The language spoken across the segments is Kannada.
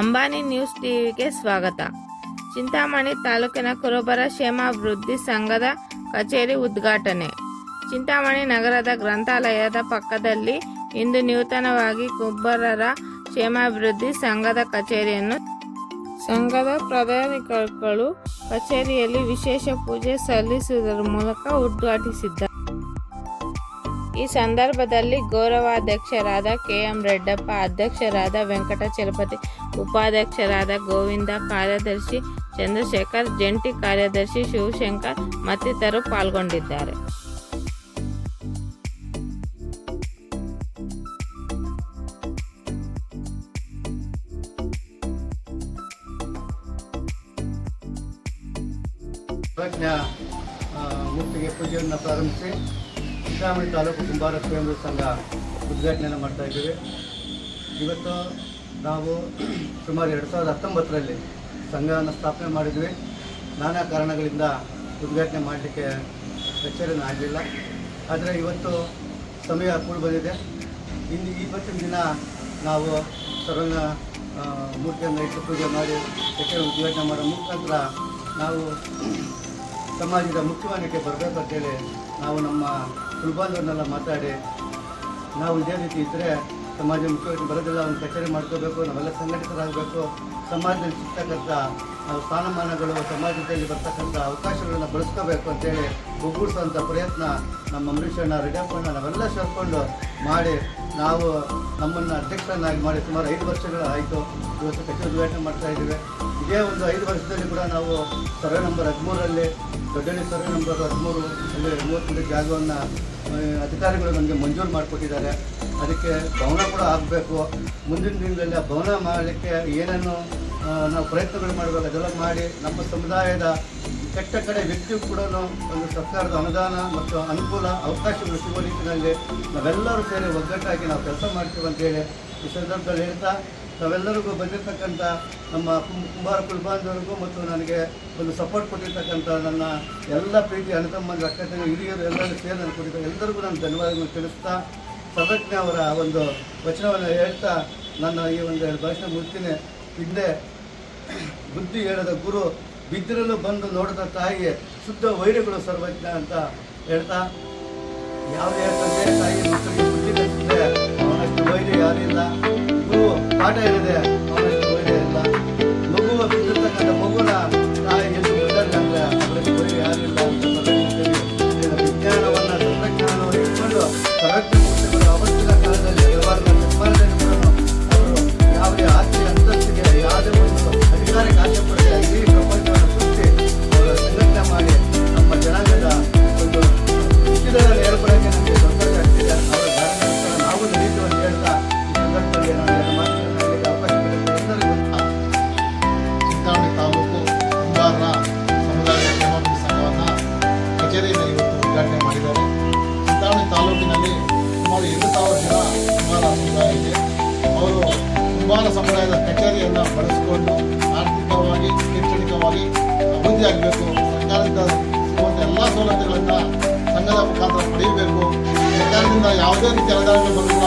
ಅಂಬಾನಿ ನ್ಯೂಸ್ ಟಿವಿಗೆ ಸ್ವಾಗತ. ಚಿಂತಾಮಣಿ ತಾಲೂಕಿನ ಕುರುಬರ ಕ್ಷೇಮಾಭಿವೃದ್ಧಿ ಸಂಘದ ಕಚೇರಿ ಉದ್ಘಾಟನೆ. ಚಿಂತಾಮಣಿ ನಗರದ ಗ್ರಂಥಾಲಯದ ಪಕ್ಕದಲ್ಲಿ ಇಂದು ನೂತನವಾಗಿ ಕುಬ್ಬರರ ಕ್ಷೇಮಾಭಿವೃದ್ಧಿ ಸಂಘದ ಕಚೇರಿಯನ್ನು ಸಂಘದ ಪ್ರಧಾನಿಗಳು ಕಚೇರಿಯಲ್ಲಿ ವಿಶೇಷ ಪೂಜೆ ಸಲ್ಲಿಸುವುದರ ಮೂಲಕ ಉದ್ಘಾಟಿಸಿದ್ದಾರೆ ಈ ಸಂದರ್ಭದಲ್ಲಿ ಗೌರವಾಧ್ಯಕ್ಷರಾದ ಕೆಎಂ ರೆಡ್ಡಪ್ಪ, ಅಧ್ಯಕ್ಷರಾದ ವೆಂಕಟಚಲಪತಿ ಉಪಾಧ್ಯಕ್ಷರಾದ ಗೋವಿಂದ, ಕಾರ್ಯದರ್ಶಿ ಚಂದ್ರಶೇಖರ್, ಜಂಟಿ ಕಾರ್ಯದರ್ಶಿ ಶಿವಶಂಕರ್ ಮತ್ತಿತರರು ಪಾಲ್ಗೊಂಡಿದ್ದಾರೆ. ಪ್ರಾರಂಭಿಸಿ. ಚಿಂತಾಮಣಿ ತಾಲೂಕು ಕುಂಬಾರ ಸ್ವಯಂಭೂ ಸಂಘ ಉದ್ಘಾಟನೆಯನ್ನು ಮಾಡ್ತಾ ಇದ್ದೀವಿ. ಇವತ್ತು ನಾವು ಸುಮಾರು ಎರಡು ಸಾವಿರದ ಹತ್ತೊಂಬತ್ತರಲ್ಲಿ ಸಂಘವನ್ನು ಸ್ಥಾಪನೆ ಮಾಡಿದ್ವಿ. ನಾನಾ ಕಾರಣಗಳಿಂದ ಉದ್ಘಾಟನೆ ಮಾಡಲಿಕ್ಕೆ ಕಚೇರಿನ ಆಗಲಿಲ್ಲ ಆದರೆ ಇವತ್ತು ಸಮಯ ಕೂಡ ಬಂದಿದೆ. ಇನ್ನು ಇವತ್ತಿನ ದಿನ ನಾವು ಸರ್ವನ ಆ, ಮೂರ್ತಿಯನ್ನು ಇಟ್ಟು ಪೂಜೆ ಮಾಡಿ ಕಚೇರಿ ಉದ್ಘಾಟನೆ ಮಾಡೋ ಮುಖಾಂತರ ನಾವು ಸಮಾಜದ ಮುಖ್ಯವಾಹಿನಿಗೆ ಬರಬೇಕಂತೇಳಿ ನಾವು ನಮ್ಮ ಕುಲಬಾಂಧವರನ್ನೆಲ್ಲ ಮಾತಾಡಿ ನಾವು ಇದೇ ರೀತಿ ಇದ್ದರೆ ಸಮಾಜ ಮುಖ್ಯವಾಗಿ ಬರೋದಿಲ್ಲ ಒಂದು ಕಚೇರಿ ಮಾಡ್ಕೋಬೇಕು, ನಾವೆಲ್ಲ ಸಂಘಟಿತರಾಗಬೇಕು. ಸಮಾಜದಲ್ಲಿ ಸಿಗ್ತಕ್ಕಂಥ ಸ್ಥಾನಮಾನಗಳು ಸಮಾಜದಲ್ಲಿ ಬರ್ತಕ್ಕಂಥ ಅವಕಾಶಗಳನ್ನು ಬಳಸ್ಕೋಬೇಕು ಅಂತೇಳಿ ಒಗ್ಗೂಡಿಸುವಂಥ ಪ್ರಯತ್ನ ನಮ್ಮ ಅಂಬರೀಷಣ್ಣ, ರೆಡ್ಡಪ್ಪಣ್ಣ ನಾವೆಲ್ಲ ಸೇರಿಕೊಂಡು ಮಾಡಿ ನಾವು ನಮ್ಮನ್ನು ಅಧ್ಯಕ್ಷರನ್ನಾಗಿ ಮಾಡಿ ಸುಮಾರು ಐದು ವರ್ಷಗಳು ಆಯಿತು. ಇವತ್ತು ಕಚೇರಿ ಉದ್ಘಾಟನೆ ಮಾಡ್ತಾ ಇದ್ದೀವಿ. ಇದೇ ಒಂದು ಐದು ವರ್ಷದಲ್ಲಿ ಕೂಡ ನಾವು ಸರ್ವೆ ನಂಬರ್ ಹದಿಮೂರಲ್ಲಿ ದೊಡ್ಡಳ್ಳಿ ಸರ್ವೆ ನಂಬರ್ ಹದಿಮೂರು ಅಲ್ಲಿ ಮೂವತ್ತೊಂದು ಜಾಗವನ್ನು ಅಧಿಕಾರಿಗಳು ನಮಗೆ ಮಂಜೂರು ಮಾಡಿಕೊಟ್ಟಿದ್ದಾರೆ. ಅದಕ್ಕೆ ಭವನ ಕೂಡ ಆಗಬೇಕು. ಮುಂದಿನ ದಿನದಲ್ಲಿ ಭವನ ಮಾಡಲಿಕ್ಕೆ ಏನೇನು ನಾವು ಪ್ರಯತ್ನಗಳು ಮಾಡಬೇಕು ಡೆವಲಪ್ ಮಾಡಿ ನಮ್ಮ ಸಮುದಾಯದ ಕೆಟ್ಟ ಕಡೆ ವ್ಯಕ್ತಿಯು ಕೂಡ ಒಂದು ಸರ್ಕಾರದ ಅನುದಾನ ಮತ್ತು ಅನುಕೂಲ ಅವಕಾಶಗಳು ಸಿಗುವ ನಿಟ್ಟಿನಲ್ಲಿ ನಾವೆಲ್ಲರೂ ಸೇರಿ ಒಗ್ಗಟ್ಟಾಗಿ ನಾವು ಕೆಲಸ ಮಾಡ್ತೀವಿ ಅಂತೇಳಿ ಈ ಸಂದರ್ಭದಲ್ಲಿ ಹೇಳ್ತಾ ತಾವೆಲ್ಲರಿಗೂ ಬಂದಿರತಕ್ಕಂಥ ನಮ್ಮ ಕುಂಬಾರ ಕುಲಬಾಂಧವರಿಗೂ ಮತ್ತು ನನಗೆ ಒಂದು ಸಪೋರ್ಟ್ ಕೊಟ್ಟಿರ್ತಕ್ಕಂಥ ನನ್ನ ಎಲ್ಲ ಪ್ರೀತಿ ಅಣ್ಣತಮ್ಮಂದಿರ ಅಕ್ಕ ಹಿರಿಯರು ಎಲ್ಲರೂ ಸೇರಿ ನಾನು ಕೊಟ್ಟಿದ್ದ ಎಲ್ಲರಿಗೂ ನಾನು ಧನ್ಯವಾದಗಳನ್ನು ತಿಳಿಸ್ತಾ, ಸದಜ್ಞ ಅವರ ಒಂದು ವಚನವನ್ನು ಹೇಳ್ತಾ ನನ್ನ ಈ ಒಂದು ಎರಡು ಭಾಷಣ ಮುಗಿಸ್ತೀನಿ. ಹಿಂದೆ ಬುದ್ಧಿ ಹೇಳದ ಗುರು ಬಿದ್ದಿರಲು ಬಂದು ನೋಡಿದ ತಾಯಿಗೆ ಶುದ್ಧ ವೈರಗಳು ಸರ್ವಜ್ಞ ಅಂತ ಹೇಳ್ತಾ, ಯಾವುದೇ ತಂದೆ ತಾಯಿ ಮಕ್ಕಳಿಗೆ ಬುದ್ಧಿ ಕಲಿಸಿದ್ರೆ ಅವನಷ್ಟು ವೈರ್ಯ ಯಾರಿಲ್ಲ ಗುರು ಪಾಠ ಹೇಳಿದೆ. ಅವರು ಕುಂಬಾರ ಸಮುದಾಯದ ಕಚೇರಿಯನ್ನು ಬಳಸಿಕೊಂಡು ಆರ್ಥಿಕವಾಗಿ, ಶೈಕ್ಷಣಿಕವಾಗಿ ಅಭಿವೃದ್ಧಿ ಆಗಬೇಕು. ಸರ್ಕಾರದಿಂದ ಸಿಗುವಂಥ ಎಲ್ಲ ಸೌಲಭ್ಯಗಳನ್ನು ಸಂಘದ ಮುಖಾಂತರ ಪಡೆಯಬೇಕು. ಸರ್ಕಾರದಿಂದ ಯಾವುದೇ ರೀತಿ ಅನುದಾನಗಳು ಬಂದರೂ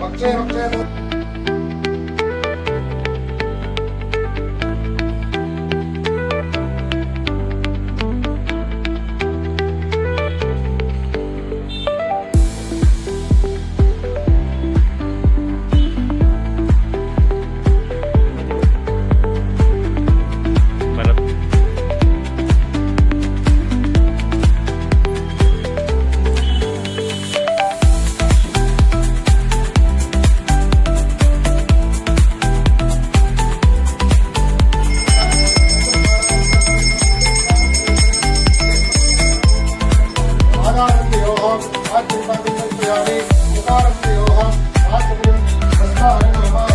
ഭക്ഷേ ഭക്ഷേ ਆਕਾਰਨ ਦਿਓ ਹਮ ਅੱਜ ਬੰਦ ਪਿਆਰੇ ਆਕਾਰਨ ਦਿਓ ਹਮ ਆਜ ਬੰਦ ਸਦਾ ਰਹਿਣਾ